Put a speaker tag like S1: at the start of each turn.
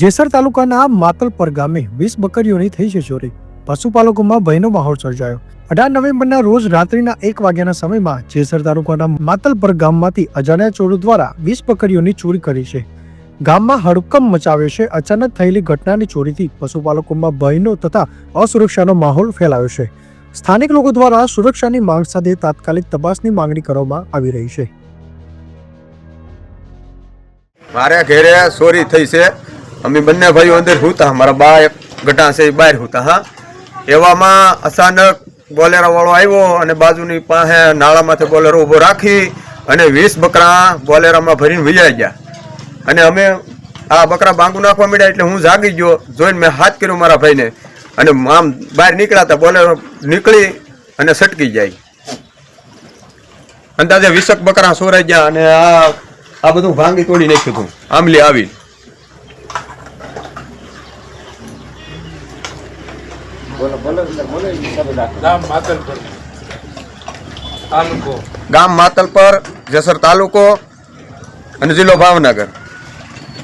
S1: જેસર તાલુકાના માતલપર ગામે વીસ બકરીઓની થઈ છે ચોરી. પશુપાલકોમાં ભયનો માહોલ સર્જાયો. અઢાર નવેમ્બરના રોજ રાત્રિના એક વાગ્યાના સમયમાં જેસર તાલુકાના માતલપર ગામમાંથી અજાણ્યા ચોરો દ્વારા વીસ બકરીઓની ચોરી કરી છે. ગામમાં હડકમ મચાવ્યો છે. અચાનક થયેલી ઘટનાની ચોરીથી પશુપાલકોમાં ભયનો તથા અસુરક્ષાનો માહોલ ફેલાયો છે. સ્થાનિક લોકો દ્વારા સુરક્ષાની માંગ સાથે તાત્કાલિક તપાસની માંગણી કરવામાં આવી રહી છે.
S2: મારા ઘેરે ચોરી થઈ છે. અમે બંને ભાઈઓ અંદર હોતા. મારા બા એક ગટા છે, એ બહાર હુતા, હા. એવામાં અચાનક બોલેરા વાળો આવ્યો અને બાજુની પાસે નાળામાંથી બોલેરો ઊભો રાખી અને વીસ બકરા બોલેરામાં ભરીને વિજાઈ ગયા. અને અમે આ બકરા બાંગુ નાખવા મળ્યા એટલે હું જાગી ગયો, જોઈને મેં હાથ કર્યો મારા ભાઈને. અને આમ બહાર નીકળ્યા હતા બોલેરો નીકળી અને સટકી જાય. અંદાજે વીસક બકરા સોરાઈ ગયા અને આ આ બધું ભાંગી તોડી નાખ્યું હતું. આંબલી આવી.
S3: ગામ માતલપુર તાલુકો.
S2: ગામ માતલપર જેસર તાલુકો અને જિલ્લો ભાવનગર.